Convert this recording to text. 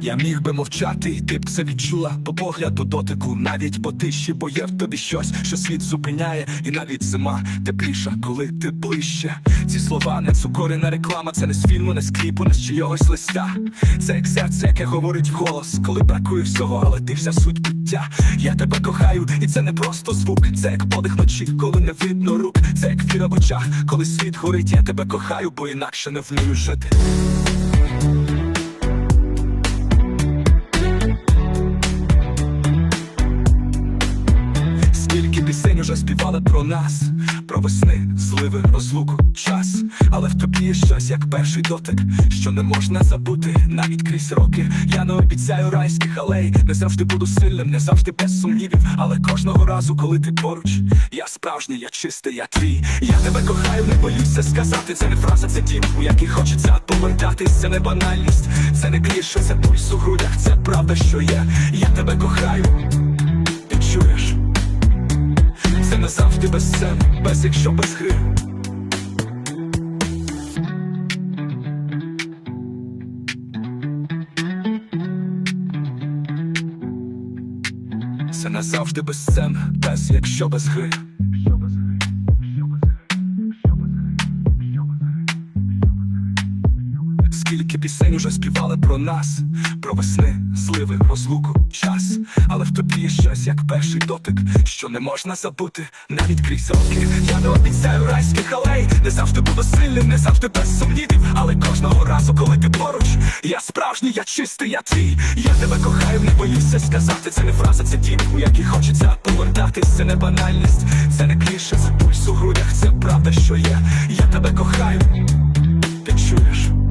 Я міг би мовчати, і ти б це відчула по погляду дотику, навіть по тиші, бо є в тобі щось, що світ зупиняє, і навіть зима тепліша, коли ти ближче. Ці слова не цукорина реклама, це не з фільму, не з кліпу, не з чийогось листа. Це як серце, яке говорить голос, коли бракує всього, але ти вся суть буття. Я тебе кохаю, і це не просто звук, це як подих ночі, коли не видно рук, це як віра в очах, коли світ горить, я тебе кохаю, бо інакше не вмію жити. Пісень уже співали про нас, про весни, зливи, розлуку, час. Але в тобі є щось, як перший дотик, що не можна забути навіть крізь роки. Я не обіцяю райських алей, не завжди буду сильним, не завжди без сумнівів. Але кожного разу, коли ти поруч, я справжній, я чистий, я твій. Я тебе кохаю, не боюся сказати. Це не фраза, це дім, у який хочеться повертатись. Це не банальність, це не кліше, це пульс у грудях, це правда, що є. Я тебе кохаю, не завжди без сцен, без якщо без гри. Це не завжди без сцен, без якщо без гри. Скільки пісень уже співали про нас, про весни, зливи, розлуку, час. Але в тобі є щось, як перший дотик, що не можна забути, навіть крізь роки. Я не обіцяю райських алей, не завжди буду сильним, не завжди без сумнівів. Але кожного разу, коли ти поруч, я справжній, я чистий, я твій. Я тебе кохаю, не боюся сказати. Це не фраза, це дім, у який хочеться повертатись. Це не банальність, це не кліше, це пульс у грудях, це правда, що є. Я тебе кохаю, ти чуєш.